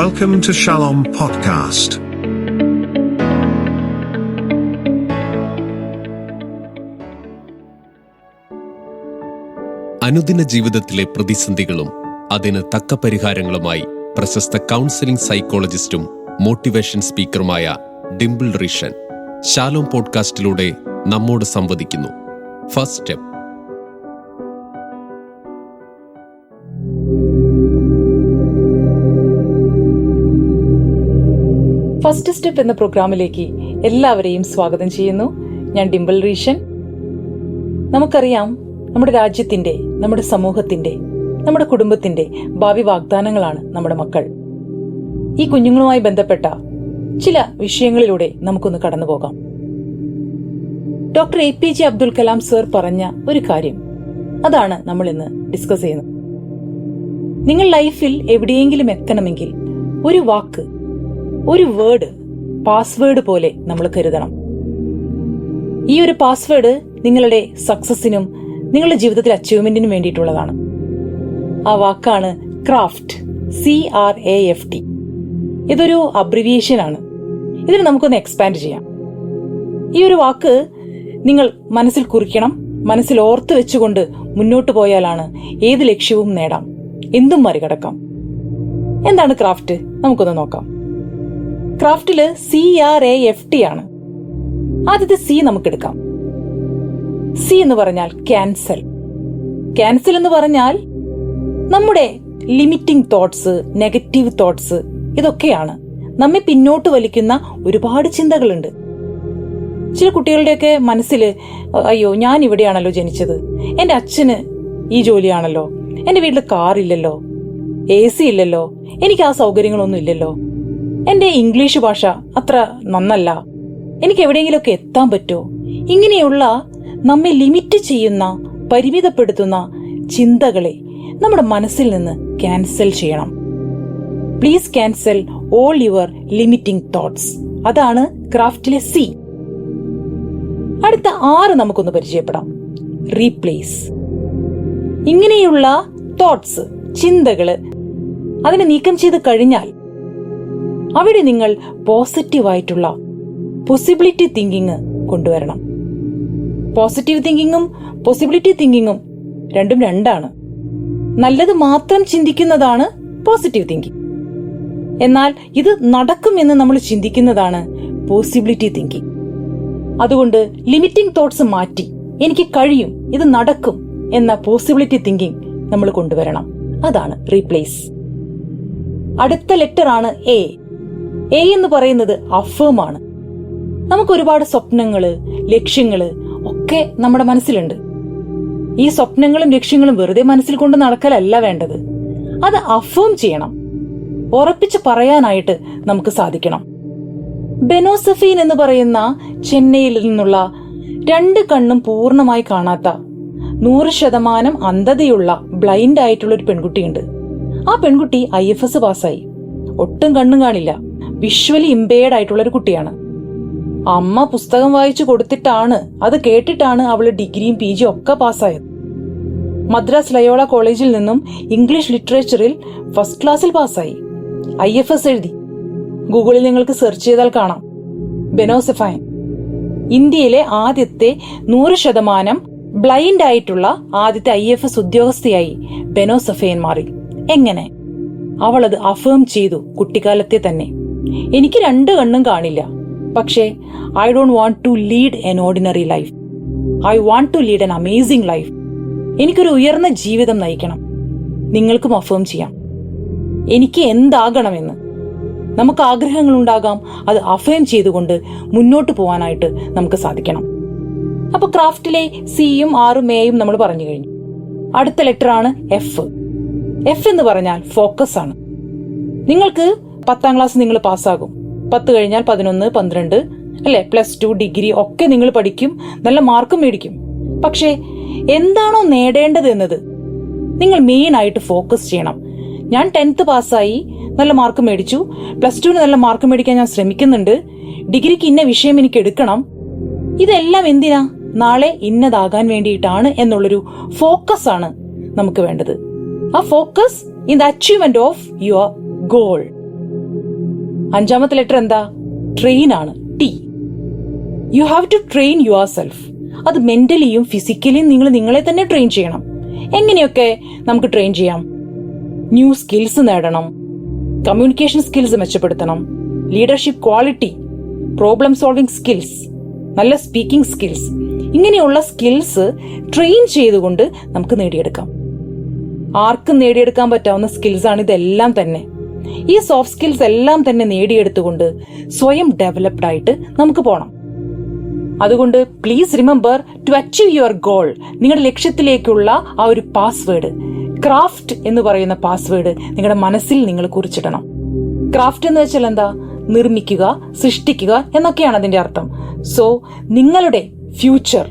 Welcome to Shalom Podcast. അനുദിന ജീവിതത്തിലെ പ്രതിസന്ധികളും അതിന് തക്ക പരിഹാരങ്ങളുമായി പ്രശസ്ത കൗൺസിലിംഗ് സൈക്കോളജിസ്റ്റും മോട്ടിവേഷൻ സ്പീക്കറുമായ ഡിംപിൾ റിഷൻ ശാലോം പോഡ്കാസ്റ്റിലൂടെ നമ്മോട് സംവദിക്കുന്നു. ഫസ്റ്റ് സ്റ്റെപ്പ് ഫസ്റ്റ് സ്റ്റെപ്പ് എന്ന പ്രോഗ്രാമിലേക്ക് എല്ലാവരെയും സ്വാഗതം ചെയ്യുന്നു. ഞാൻ ഡിംപിൾ റീഷൻ. നമുക്കറിയാം നമ്മുടെ രാജ്യത്തിന്റെ നമ്മുടെ സമൂഹത്തിന്റെ നമ്മുടെ കുടുംബത്തിന്റെ ഭാവി വാഗ്ദാനങ്ങളാണ് നമ്മുടെ മക്കൾ. ഈ കുഞ്ഞുങ്ങളുമായി ബന്ധപ്പെട്ട ചില വിഷയങ്ങളിലൂടെ നമുക്കൊന്ന് കടന്നു പോകാം. Doctor A P J Abdul Kalam sir പറഞ്ഞ ഒരു കാര്യം. അതാണ് നമ്മൾ ഇന്ന് ഡിസ്കസ് ചെയ്യുന്നത്. നിങ്ങൾ ലൈഫിൽ എവിടെയെങ്കിലും എത്തണമെങ്കിൽ ഒരു വാക്ക് ഒരു വേർഡ് പാസ്വേഡ് പോലെ നമ്മൾ കരുതണം. ഈ ഒരു പാസ്വേഡ് നിങ്ങളുടെ സക്സസിനും നിങ്ങളുടെ ജീവിതത്തിലെ അച്ചീവ്മെന്റിനും വേണ്ടിയിട്ടുള്ളതാണ്. ആ വാക്കാണ് craft C R A F T ഇതൊരു അബ്രിവിയേഷൻ ആണ്. ഇതിന് നമുക്കൊന്ന് എക്സ്പാൻഡ് ചെയ്യാം. ഈ ഒരു വാക്ക് നിങ്ങൾ മനസ്സിൽ കുറിക്കണം മനസ്സിൽ ഓർത്ത് വെച്ചുകൊണ്ട് മുന്നോട്ട് പോയാലാണ് ഏത് ലക്ഷ്യവും നേടാം. എന്തും മറികടക്കാം. എന്താണ് ക്രാഫ്റ്റ് നമുക്കൊന്ന് നോക്കാം. ക്രാഫ്റ്റിൽ C R A F T ആണ്. ആദ്യത്തെ സി നമുക്ക് എടുക്കാം സി എന്ന് പറഞ്ഞാൽ ക്യാൻസൽ ക്യാൻസൽ എന്ന് പറഞ്ഞാൽ നമ്മുടെ ലിമിറ്റിംഗ് തോട്ട്സ് നെഗറ്റീവ് തോട്ട്സ് ഇതൊക്കെയാണ്. നമ്മെ പിന്നോട്ട് വലിക്കുന്ന ഒരുപാട് ചിന്തകളുണ്ട്. ചില കുട്ടികളുടെയൊക്കെ മനസ്സിൽ അയ്യോ ഞാൻ ഇവിടെയാണല്ലോ ജനിച്ചത്. എന്റെ അച്ഛന് ഈ ജോലിയാണല്ലോ. എന്റെ വീട്ടിൽ കാറില്ലല്ലോ. എ സി ഇല്ലല്ലോ. എനിക്ക് ആ സൗകര്യങ്ങളൊന്നും ഇല്ലല്ലോ. എന്റെ ഇംഗ്ലീഷ് ഭാഷ അത്ര നന്നല്ല. എനിക്ക് എവിടെയെങ്കിലുമൊക്കെ എത്താൻ പറ്റുമോ ഇങ്ങനെയുള്ള നമ്മെ ലിമിറ്റ് ചെയ്യുന്ന പരിമിതപ്പെടുത്തുന്ന ചിന്തകളെ നമ്മുടെ മനസ്സിൽ നിന്ന് ക്യാൻസൽ ചെയ്യണം. Please cancel all your limiting thoughts. അതാണ് ക്രാഫ്റ്റിലെ സി. അടുത്ത ആറ് നമുക്കൊന്ന് പരിചയപ്പെടാം. റീപ്ലേസ്. ഇങ്ങനെയുള്ള തോട്ട്സ് ചിന്തകൾ അതിനെ നീക്കം ചെയ്ത് കഴിഞ്ഞാൽ അവിടെ നിങ്ങൾ പോസിറ്റീവായിട്ടുള്ള പോസിബിലിറ്റി തിങ്കിങ് കൊണ്ടുവരണം. പോസിറ്റീവ് തിങ്കിങ്ങും പോസിബിലിറ്റി തിങ്കിങ്ങും രണ്ടും രണ്ടാണ്. നല്ലത് മാത്രം ചിന്തിക്കുന്നതാണ് പോസിറ്റീവ് തിങ്കിങ് എന്നാൽ ഇത് നടക്കുമെന്ന് നമ്മൾ ചിന്തിക്കുന്നതാണ് പോസിബിലിറ്റി തിങ്കിങ് അതുകൊണ്ട് ലിമിറ്റിംഗ് തോട്ട്സ് മാറ്റി എനിക്ക് കഴിയും ഇത് നടക്കും എന്ന പോസിബിലിറ്റി തിങ്കിങ് നമ്മൾ കൊണ്ടുവരണം. അതാണ് റീപ്ലേസ് അടുത്ത ലെറ്റർ ആണ് എ എ എന്ന് പറയുന്നത് അഫേമാണ് നമുക്ക് ഒരുപാട് സ്വപ്നങ്ങൾ ലക്ഷ്യങ്ങൾ ഒക്കെ നമ്മുടെ മനസ്സിലുണ്ട്. ഈ സ്വപ്നങ്ങളും ലക്ഷ്യങ്ങളും വെറുതെ മനസ്സിൽ കൊണ്ട് നടക്കലല്ല വേണ്ടത്. അത് അഫേം ചെയ്യണം. ഉറപ്പിച്ച് പറയാനായിട്ട് നമുക്ക് സാധിക്കണം. ബെനോസഫീൻ എന്ന് പറയുന്ന ചെന്നൈയിൽ നിന്നുള്ള രണ്ട് കണ്ണും പൂർണമായി കാണാത്ത നൂറ് ശതമാനം അന്ധതയുള്ള ബ്ലൈൻഡ് ആയിട്ടുള്ള ഒരു പെൺകുട്ടിയുണ്ട്. ആ പെൺകുട്ടി ഐ എഫ് എസ് പാസ്സായി. ഒട്ടും കണ്ണും കാണില്ല. വിഷ്വലി ഇമ്പയർഡ് ആയിട്ടുള്ള ഒരു കുട്ടിയാണ്. അമ്മ പുസ്തകം വായിച്ചു കൊടുത്തിട്ടാണ് അത് കേട്ടിട്ടാണ് അവൾ ഡിഗ്രിയും പി ജിയും ഒക്കെ പാസ്സായത്. മദ്രാസ് ലയോള കോളേജിൽ നിന്നും ഇംഗ്ലീഷ് ലിറ്ററേച്ചറിൽ ഫസ്റ്റ് ക്ലാസ്സിൽ പാസ്സായി. ഐ എഫ് എസ് എഴുതി. ഗൂഗിളിൽ നിങ്ങൾക്ക് സെർച്ച് ചെയ്താൽ കാണാം. ബെനോസെഫൈൻ ഇന്ത്യയിലെ ആദ്യത്തെ നൂറ് ശതമാനം ബ്ലൈൻഡ് ആയിട്ടുള്ള ആദ്യത്തെ ഐ എഫ് എസ് ഉദ്യോഗസ്ഥയായി ബെനോസഫൈൻ മാറി. എങ്ങനെ? അവളത് അഫേം ചെയ്തു കുട്ടിക്കാലത്തെ തന്നെ. എനിക്ക് രണ്ട് കണ്ണും കാണില്ല. പക്ഷേ I don't want to lead an ordinary life I want to lead an amazing life എനിക്കൊരു ഉയർന്ന ജീവിതം നയിക്കണം. നിങ്ങൾക്കും അഫേം ചെയ്യാം. എനിക്ക് എന്താകണമെന്ന്. നമുക്ക് ആഗ്രഹങ്ങൾ ഉണ്ടാകാം. അത് അഫേം ചെയ്തുകൊണ്ട് മുന്നോട്ട് പോകാനായിട്ട് നമുക്ക് സാധിക്കണം. അപ്പൊ ക്രാഫ്റ്റിലെ സിയും ആറും മേയും നമ്മൾ പറഞ്ഞു കഴിഞ്ഞു. അടുത്ത ലെറ്റർ ആണ് എഫ് എഫ് എന്ന് പറഞ്ഞാൽ ഫോക്കസ് ആണ്. നിങ്ങൾക്ക് പത്താം ക്ലാസ് നിങ്ങൾ പാസ്സാകും. പത്ത് കഴിഞ്ഞാൽ പതിനൊന്ന് പന്ത്രണ്ട് അല്ലെ? പ്ലസ് ടു ഡിഗ്രി ഒക്കെ നിങ്ങൾ പഠിക്കും. നല്ല മാർക്കും മേടിക്കും. പക്ഷേ എന്താണോ നേടേണ്ടത് എന്നത് നിങ്ങൾ മെയിൻ ആയിട്ട് ഫോക്കസ് ചെയ്യണം. ഞാൻ ടെൻത്ത് പാസ്സായി നല്ല മാർക്ക് മേടിച്ചു. പ്ലസ് ടുവിന് നല്ല മാർക്ക് മേടിക്കാൻ ഞാൻ ശ്രമിക്കുന്നുണ്ട്. ഡിഗ്രിക്ക് ഇന്ന വിഷയം എനിക്ക് എടുക്കണം. ഇതെല്ലാം എന്തിനാ? നാളെ ഇന്നതാകാൻ വേണ്ടിയിട്ടാണ് എന്നുള്ളൊരു ഫോക്കസ് ആണ് നമുക്ക് വേണ്ടത്. ആ focus in the achievement of your goal അഞ്ചാമത്തെ ലെറ്റർ എന്താ? ട്രെയിൻ ആണ്. T you have to train yourself അത് മെന്റലിയും ഫിസിക്കലിയും നിങ്ങൾ നിങ്ങളെ തന്നെ ട്രെയിൻ ചെയ്യണം. എങ്ങനെയൊക്കെ നമുക്ക് ട്രെയിൻ ചെയ്യാം? ന്യൂ സ്കിൽസ് നേടണം. Communication skills മെച്ചപ്പെടുത്തണം. Leadership quality problem solving skills നല്ല സ്പീക്കിംഗ് സ്കിൽസ് ഇങ്ങനെയുള്ള സ്കിൽസ് ട്രെയിൻ ചെയ്തുകൊണ്ട് നമുക്ക് നേടിയെടുക്കാം. ആർക്കും നേടിയെടുക്കാൻ പറ്റാവുന്ന സ്കിൽസ് ആണ് ഇതെല്ലാം തന്നെ. ഈ സോഫ്റ്റ് സ്കിൽസ് എല്ലാം തന്നെ നേടിയെടുത്തുകൊണ്ട് സ്വയം ഡെവലപ്ഡ് ആയിട്ട് നമുക്ക് പോകണം അതുകൊണ്ട് please remember to achieve your goal നിങ്ങളുടെ ലക്ഷ്യത്തിലേക്കുള്ള ആ ഒരു പാസ്വേഡ് ക്രാഫ്റ്റ് എന്ന് പറയുന്ന പാസ്വേഡ് നിങ്ങളുടെ മനസ്സിൽ നിങ്ങൾ കുറിച്ചിടണം. ക്രാഫ്റ്റ് എന്ന് വെച്ചാൽ എന്താ? നിർമ്മിക്കുക സൃഷ്ടിക്കുക എന്നൊക്കെയാണ് അതിന്റെ അർത്ഥം. സോ നിങ്ങളുടെ ഫ്യൂച്ചർ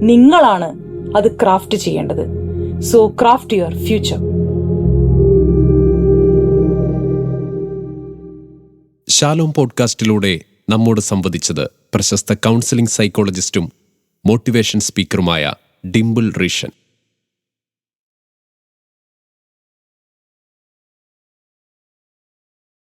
നിങ്ങളാണ് അത് ക്രാഫ്റ്റ് ചെയ്യേണ്ടത്. So craft your future Shalom പോഡ്കാസ്റ്റിലൂടെ നമ്മോട് സംവദിച്ചത് പ്രശസ്ത കൗൺസിലിംഗ് സൈക്കോളജിസ്റ്റും മോട്ടിവേഷൻ സ്പീക്കറുമായ ഡിംപിൾ റീഷൻ.